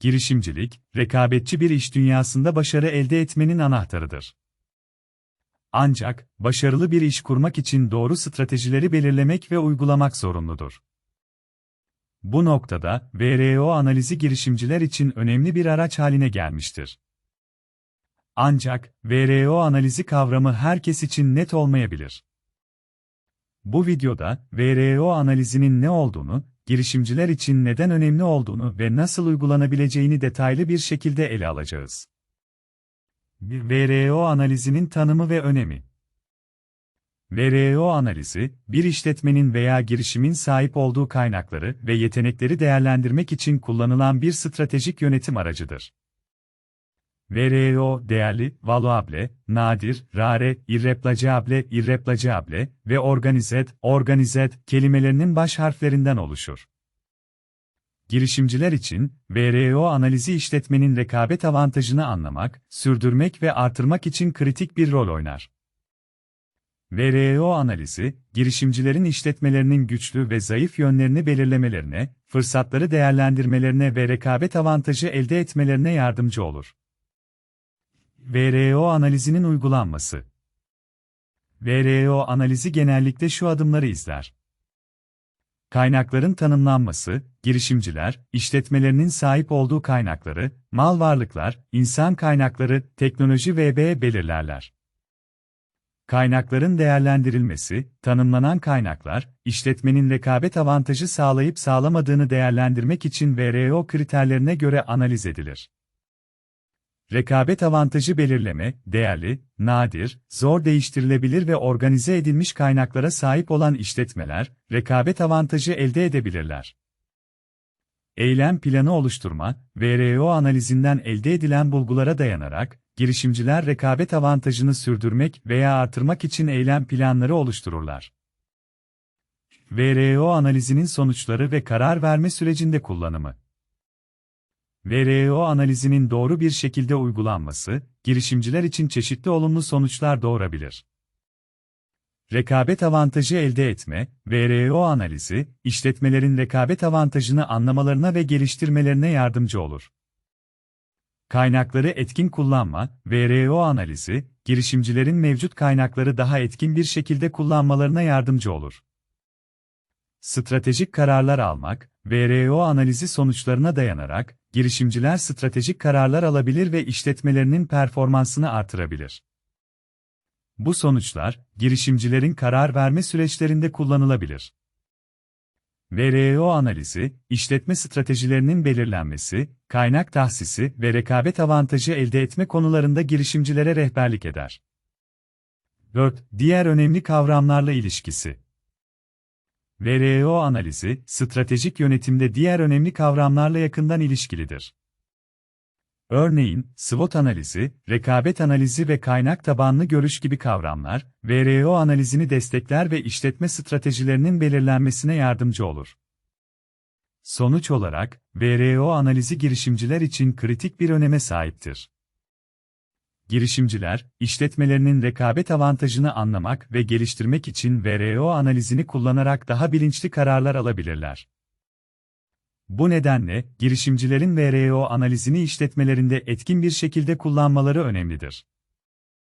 girişimcilik, rekabetçi bir iş dünyasında başarı elde etmenin anahtarıdır. Ancak, başarılı bir iş kurmak için doğru stratejileri belirlemek ve uygulamak zorunludur. Bu noktada, VRO analizi girişimciler için önemli bir araç haline gelmiştir. Ancak, VRO analizi kavramı herkes için net olmayabilir. Bu videoda, VRO analizinin ne olduğunu, girişimciler için neden önemli olduğunu ve nasıl uygulanabileceğini detaylı bir şekilde ele alacağız. VRO analizinin tanımı ve önemi VRO analizi, bir işletmenin veya girişimin sahip olduğu kaynakları ve yetenekleri değerlendirmek için kullanılan bir stratejik yönetim aracıdır. VRO değerli, valuable, nadir, rare, irreplaceable, irreplaceable ve organized, organized kelimelerinin baş harflerinden oluşur. Girişimciler için, VRO analizi işletmenin rekabet avantajını anlamak, sürdürmek ve artırmak için kritik bir rol oynar. VRO analizi, girişimcilerin işletmelerinin güçlü ve zayıf yönlerini belirlemelerine, fırsatları değerlendirmelerine ve rekabet avantajı elde etmelerine yardımcı olur. VRO analizinin uygulanması VRO analizi genellikle şu adımları izler. Kaynakların tanımlanması, girişimciler, işletmelerinin sahip olduğu kaynakları, mal varlıklar, insan kaynakları, teknoloji vb belirlerler. Kaynakların değerlendirilmesi, tanımlanan kaynaklar, işletmenin rekabet avantajı sağlayıp sağlamadığını değerlendirmek için VRO kriterlerine göre analiz edilir. Rekabet avantajı belirleme, değerli, nadir, zor değiştirilebilir ve organize edilmiş kaynaklara sahip olan işletmeler, rekabet avantajı elde edebilirler. Eylem planı oluşturma, VRO analizinden elde edilen bulgulara dayanarak, girişimciler rekabet avantajını sürdürmek veya artırmak için eylem planları oluştururlar. VRO analizinin sonuçları ve karar verme sürecinde kullanımı VRO analizinin doğru bir şekilde uygulanması, girişimciler için çeşitli olumlu sonuçlar doğurabilir. Rekabet avantajı elde etme, VRO analizi, işletmelerin rekabet avantajını anlamalarına ve geliştirmelerine yardımcı olur. Kaynakları etkin kullanma, VRO analizi, girişimcilerin mevcut kaynakları daha etkin bir şekilde kullanmalarına yardımcı olur. Stratejik kararlar almak, VRO analizi sonuçlarına dayanarak, girişimciler stratejik kararlar alabilir ve işletmelerinin performansını artırabilir. Bu sonuçlar, girişimcilerin karar verme süreçlerinde kullanılabilir. VRO analizi, işletme stratejilerinin belirlenmesi, kaynak tahsisi ve rekabet avantajı elde etme konularında girişimcilere rehberlik eder. 4. Diğer önemli kavramlarla ilişkisi VRO analizi, stratejik yönetimde diğer önemli kavramlarla yakından ilişkilidir. Örneğin, SWOT analizi, rekabet analizi ve kaynak tabanlı görüş gibi kavramlar, VRO analizini destekler ve işletme stratejilerinin belirlenmesine yardımcı olur. Sonuç olarak, VRO analizi girişimciler için kritik bir öneme sahiptir. Girişimciler, işletmelerinin rekabet avantajını anlamak ve geliştirmek için VRO analizini kullanarak daha bilinçli kararlar alabilirler. Bu nedenle, girişimcilerin VRO analizini işletmelerinde etkin bir şekilde kullanmaları önemlidir.